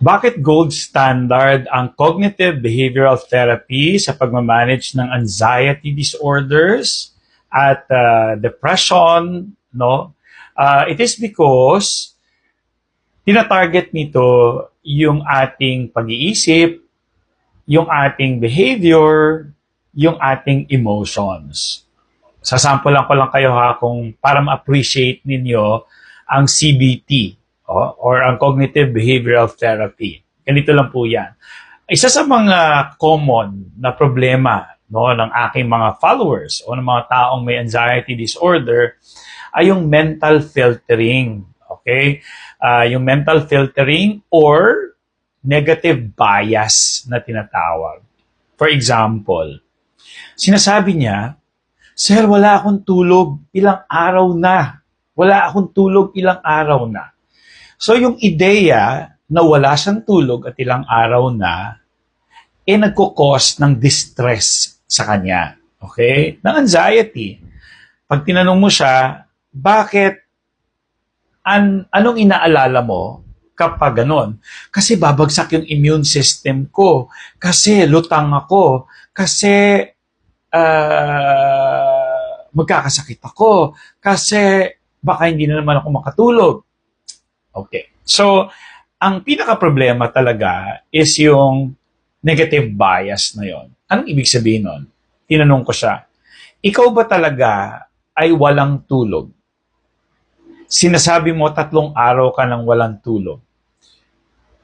Bakit gold standard ang cognitive behavioral therapy sa pagmamanage ng anxiety disorders at uh, depression, no? Uh, it is because tinatarget nito yung ating pag-iisip, yung ating behavior, yung ating emotions. Sasampulan ko lang kayo ha kung para ma-appreciate ninyo ang CBT o, or ang Cognitive Behavioral Therapy. Ganito lang po yan. Isa sa mga common na problema no, ng aking mga followers o ng mga taong may anxiety disorder ay yung mental filtering. Okay? Ah, yung mental filtering or negative bias na tinatawag. For example, sinasabi niya, Sir, wala akong tulog ilang araw na. Wala akong tulog ilang araw na. So yung ideya na wala siyang tulog at ilang araw na, eh nagkukos ng distress sa kanya. Okay? Ng anxiety. Pag tinanong mo siya, bakit, an, anong inaalala mo kapag ganon? Kasi babagsak yung immune system ko. Kasi lutang ako. Kasi ah, magkakasakit ako. Kasi baka hindi na naman ako makatulog. Okay. So, ang pinaka-problema talaga is yung negative bias na yon. Anong ibig sabihin nun? Tinanong ko siya, ikaw ba talaga ay walang tulog? Sinasabi mo tatlong araw ka nang walang tulog.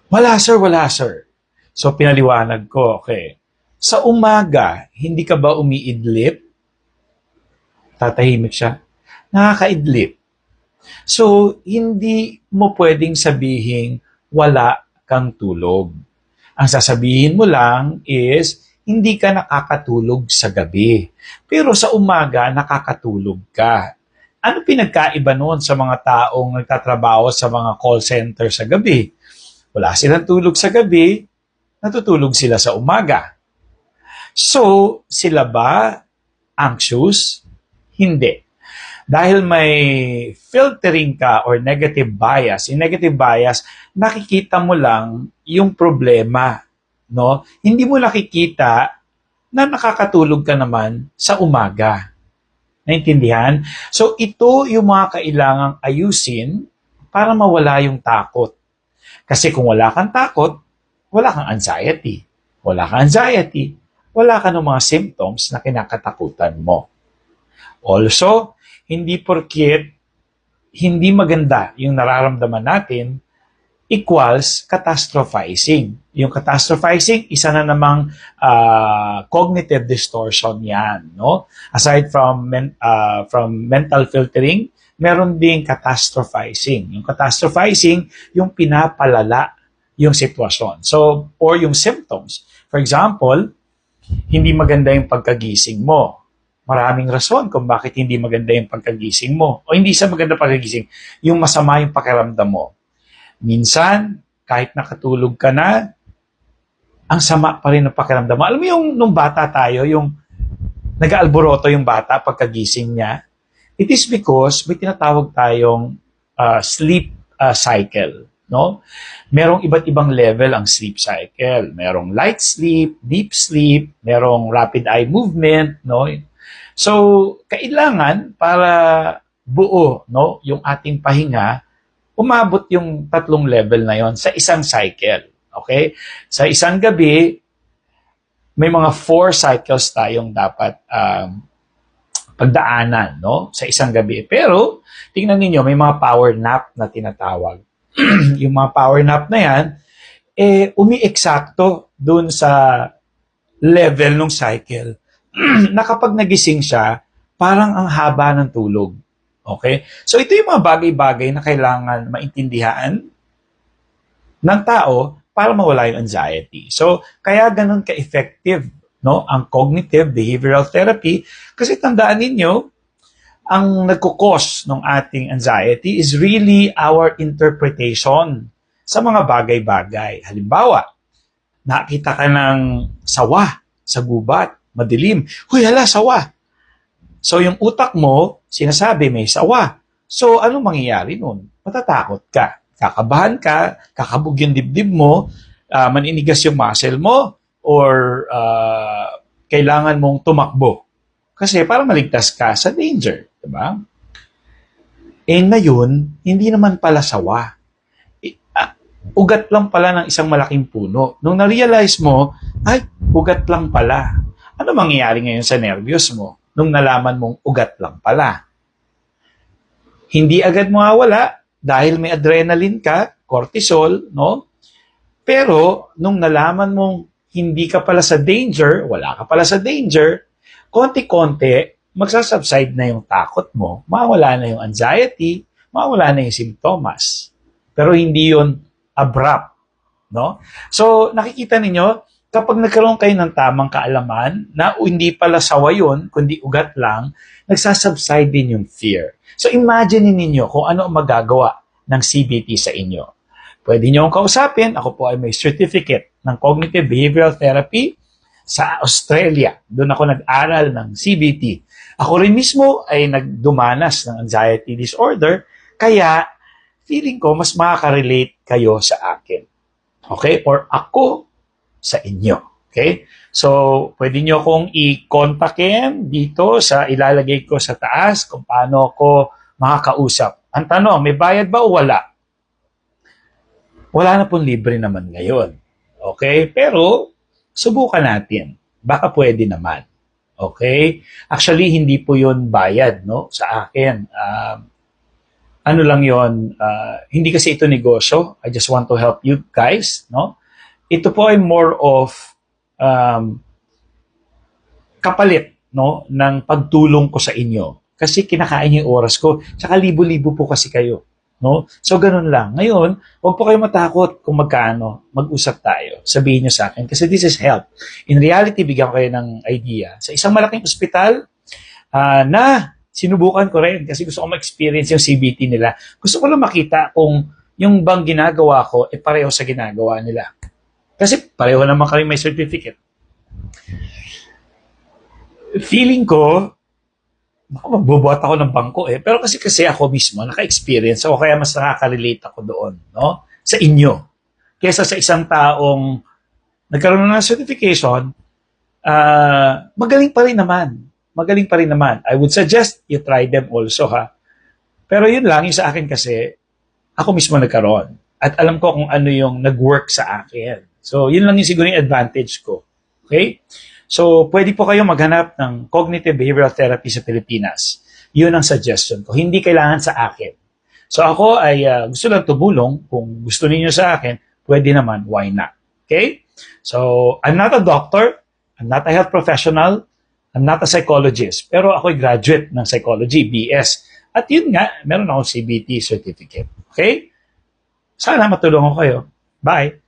Wala sir, wala sir. So pinaliwanag ko, okay. Sa umaga, hindi ka ba umiidlip? Tatahimik siya. Nakakaidlip. So, hindi mo pwedeng sabihin wala kang tulog. Ang sasabihin mo lang is hindi ka nakakatulog sa gabi. Pero sa umaga, nakakatulog ka. Ano pinagkaiba noon sa mga taong nagtatrabaho sa mga call center sa gabi? Wala silang tulog sa gabi, natutulog sila sa umaga. So, sila ba anxious? Hindi. Dahil may filtering ka or negative bias, in negative bias, nakikita mo lang yung problema, no? Hindi mo nakikita na nakakatulog ka naman sa umaga. Naintindihan? So, ito yung mga kailangang ayusin para mawala yung takot. Kasi kung wala kang takot, wala kang anxiety. Wala kang anxiety, wala ka ng mga symptoms na kinakatakutan mo. Also, hindi porkiet hindi maganda yung nararamdaman natin equals catastrophizing. Yung catastrophizing, isa na namang ah, cognitive distortion yan. No? Aside from, men- ah, from mental filtering, meron ding catastrophizing. Yung catastrophizing, yung pinapalala yung sitwasyon. So, or yung symptoms. For example, hindi maganda yung pagkagising mo. Maraming rason kung bakit hindi maganda yung pagkagising mo. O hindi sa maganda pagkagising, yung masama yung pakiramdam mo. Minsan, kahit nakatulog ka na, ang sama pa rin ng pakiramdam mo. Alam mo yung nung bata tayo, yung nag-aalboroto yung bata pagkagising niya, it is because may tinatawag tayong uh, sleep uh, cycle. No? Merong iba't ibang level ang sleep cycle. Merong light sleep, deep sleep, merong rapid eye movement, no? So, kailangan para buo, no, yung ating pahinga, umabot yung tatlong level na yon sa isang cycle. Okay? Sa isang gabi, may mga four cycles tayong dapat um, pagdaanan, no? Sa isang gabi. Pero, tingnan ninyo, may mga power nap na tinatawag. yung mga power nap na yan, eh, umi-eksakto dun sa level ng cycle na nagising siya, parang ang haba ng tulog. Okay? So ito yung mga bagay-bagay na kailangan maintindihan ng tao para mawala yung anxiety. So kaya ganun ka-effective no ang cognitive behavioral therapy kasi tandaan ninyo ang nagkukos ng ating anxiety is really our interpretation sa mga bagay-bagay. Halimbawa, nakita ka ng sawa sa gubat, madilim. Huy, hala, sawa. So, yung utak mo, sinasabi may sawa. So, anong mangyayari nun? Matatakot ka. kakabahan ka, kakabog yung dibdib mo, ah, maninigas yung muscle mo, or ah, kailangan mong tumakbo. Kasi para maligtas ka sa danger, di ba? Eh ngayon, hindi naman pala sawa. I- ah, ugat lang pala ng isang malaking puno. Nung na-realize mo, ay, ugat lang pala. Ano mangyayari ngayon sa nervyos mo nung nalaman mong ugat lang pala? Hindi agad mawawala dahil may adrenaline ka, cortisol, no? Pero nung nalaman mong hindi ka pala sa danger, wala ka pala sa danger, konti-konti, magsasubside na yung takot mo, mawala na yung anxiety, mawala na yung simptomas. Pero hindi yon abrupt. No? So, nakikita ninyo, kapag nagkaroon kayo ng tamang kaalaman na hindi pala sawa yun, kundi ugat lang, nagsasubside din yung fear. So, imagine ninyo kung ano ang magagawa ng CBT sa inyo. Pwede nyo akong kausapin. Ako po ay may certificate ng Cognitive Behavioral Therapy sa Australia. Doon ako nag-aral ng CBT. Ako rin mismo ay nagdumanas ng anxiety disorder, kaya feeling ko mas makaka-relate kayo sa akin. Okay? Or ako sa inyo. Okay? So, pwede nyo akong i-contactin dito sa ilalagay ko sa taas kung paano ako makakausap. Ang tanong, may bayad ba o wala? Wala na pong libre naman ngayon. Okay? Pero, subukan natin. Baka pwede naman. Okay? Actually, hindi po yun bayad, no? Sa akin. Um, ano lang yon uh, hindi kasi ito negosyo. I just want to help you guys, no? Ito po ay more of um, kapalit, no? ng pagtulong ko sa inyo. Kasi kinakain yung oras ko. Tsaka libo-libo po kasi kayo. No? So, ganun lang. Ngayon, huwag po kayo matakot kung magkano. Mag-usap tayo. Sabihin nyo sa akin. Kasi this is help. In reality, bigyan ko kayo ng idea. Sa isang malaking ospital, ah, na sinubukan ko rin kasi gusto ko ma-experience yung CBT nila. Gusto ko lang makita kung yung bang ginagawa ko, eh pareho sa ginagawa nila. Kasi pareho naman kami may certificate. Feeling ko, Ako, magbubuhat ako ng bangko eh. Pero kasi kasi ako mismo, naka-experience ako, kaya mas nakaka-relate ako doon, no? Sa inyo. Kesa sa isang taong nagkaroon na ng certification, ah, magaling pa rin naman. Magaling pa rin naman. I would suggest you try them also, ha? Pero yun lang, yung sa akin kasi, ako mismo nagkaroon. At alam ko kung ano yung nag-work sa akin. So, yun lang yung siguro yung advantage ko. Okay? So, pwede po kayo maghanap ng cognitive behavioral therapy sa Pilipinas. Yun ang suggestion ko. Hindi kailangan sa akin. So, ako ay ah, gusto lang tumulong. Kung gusto niyo sa akin, pwede naman. Why not? Okay? So, I'm not a doctor. I'm not a health professional. I'm not a psychologist. Pero ako'y graduate ng psychology, BS. At yun nga, meron akong CBT certificate. Okay? Sana matulungan ko kayo. Bye!